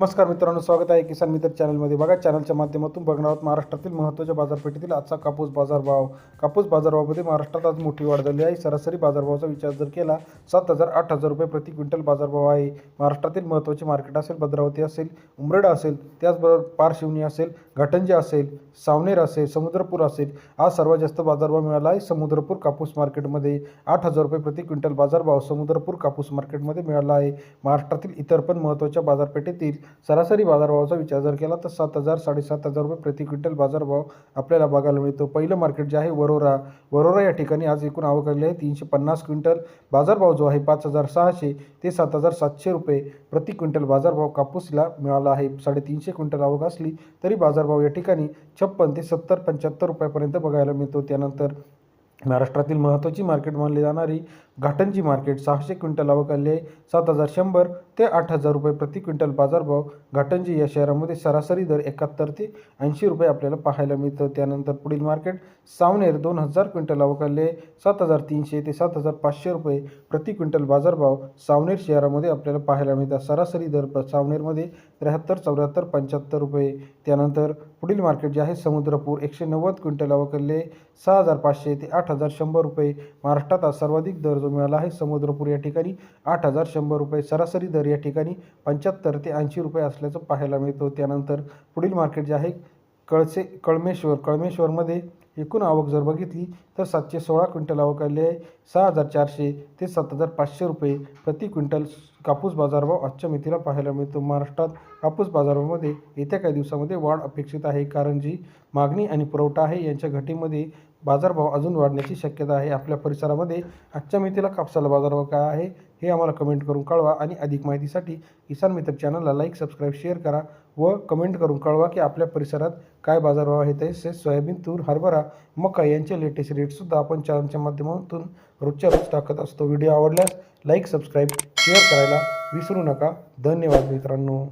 नमस्कार मित्रांनो स्वागत आहे किसान मित्र चॅनलमध्ये. बघा चॅनलच्या माध्यमातून बघणार आहोत महाराष्ट्रातील महत्त्वाच्या बाजारपेठेतील आजचा कापूस बाजारभाव. कापूस बाजारभावामध्ये महाराष्ट्रात आज मोठी वाढ झाली आहे. सरासरी बाजारभावाचा विचार जर केला सात हजार आठ हजार रुपये प्रति क्विंटल बाजारभाव आहे. महाराष्ट्रातील महत्त्वाचे मार्केट असेल भद्रावती असेल उमरेडा असेल त्याचबरोबर पारशिवनी असेल घाटंजी असेल सावनेर असेल समुद्रपूर असेल आज सर्वात जास्त बाजारभाव मिळाला आहे समुद्रपूर कापूस मार्केटमध्ये. आठ हजार रुपये प्रति क्विंटल बाजारभाव समुद्रपूर कापूस मार्केटमध्ये मिळाला आहे. महाराष्ट्रातील इतर पण महत्त्वाच्या बाजारपेठेतील सरासरी बाजारभावाचा विचार जर केला तर सात हजार साडेसात हजार रुपये प्रति क्विंटल बाजारभाव आपल्याला बघायला मिळतो. पहिलं मार्केट जे आहे वरोरा. वरोरा या ठिकाणी आज एकूण आवक आली आहे. तीनशे पन्नास क्विंटल बाजारभाव जो आहे पाच हजार सहाशे ते सात हजार सातशे रुपये प्रति क्विंटल बाजारभाव कापूसला मिळाला आहे. साडेतीनशे क्विंटल आवक असली तरी बाजार बाजारभाव या ठिकाणी छप्पन ते सत्तर पंच्याहत्तर रुपयापर्यंत बघायला मिळतो. त्यानंतर महाराष्ट्रातील महत्त्वाची मार्केट मानली जाणारी घाटंजी मार्केट सहाशे क्विंटल अवकाले सात हजार शंभर ते आठ हजार रुपये प्रति क्विंटल बाजारभाव. घाटंजी या शहरामध्ये सरासरी दर एकाहत्तर ते ऐंशी रुपये आपल्याला पाहायला मिळतं. त्यानंतर पुढील मार्केट सावनेर दोन हजार क्विंटल अवकाले सात हजार तीनशे ते सात हजार पाचशे रुपये प्रति क्विंटल बाजारभाव. सावनेर शहरामध्ये आपल्याला पाहायला मिळतात सरासरी दर सावनेरमध्ये त्र्याहत्तर चौऱ्याहत्तर पंच्याहत्तर रुपये. त्यानंतर पुढील मार्केट जे आहे समुद्रपूर एकशे नव्वद क्विंटल अवकाले सहा हजार पाचशे ते आठ हजार शंभर रुपये. महाराष्ट्रात आज सर्वाधिक दर जो मिळाला आहे. समुद्रपूर या ठिकाणी आठ हजार शंभर रुपये सरासरी दर या ठिकाणी पंच्याहत्तर ते ऐंशी रुपये असल्याचं पाहायला मिळतो. त्यानंतर पुढील मार्केट जे आहे कळसे कळमेश्वर. कळमेश्वरमध्ये एकूण आवक जर बघितली तर सातशे सोळा क्विंटल आवक आली आहे. सहा हजार चारशे ते सात हजार पाचशे रुपये प्रति क्विंटल कापूस बाजारभाव आजच्या मितीला पाहायला मिळतो. महाराष्ट्रात कापूस बाजारभावामध्ये येत्या काही दिवसामध्ये वाढ अपेक्षित आहे. कारण जी मागणी आणि पुरवठा आहे यांच्या घटीमध्ये बाजारभाव अजून वाढण्याची शक्यता आहे. आपल्या परिसरामध्ये आजच्या मितीला कापसाला बाजारभाव काय आहे हे आम्हाला कमेंट करून कळवा आणि अधिक माहितीसाठी किसान मित्र चॅनलला लाईक सबस्क्राईब शेअर करा व कमेंट करून कळवा की आपल्या परिसरात काय बाजारभाव आहे तसेच सोयाबीन तूर हरभरा मका यांचे लेटेस्ट रेटसुद्धा आपण चॅनलच्या माध्यमातून रोजच्या रोज टाकत असतो. व्हिडिओ आवडल्यास लाईक सबस्क्राईब शेअर करायला विसरू नका. धन्यवाद मित्रांनो.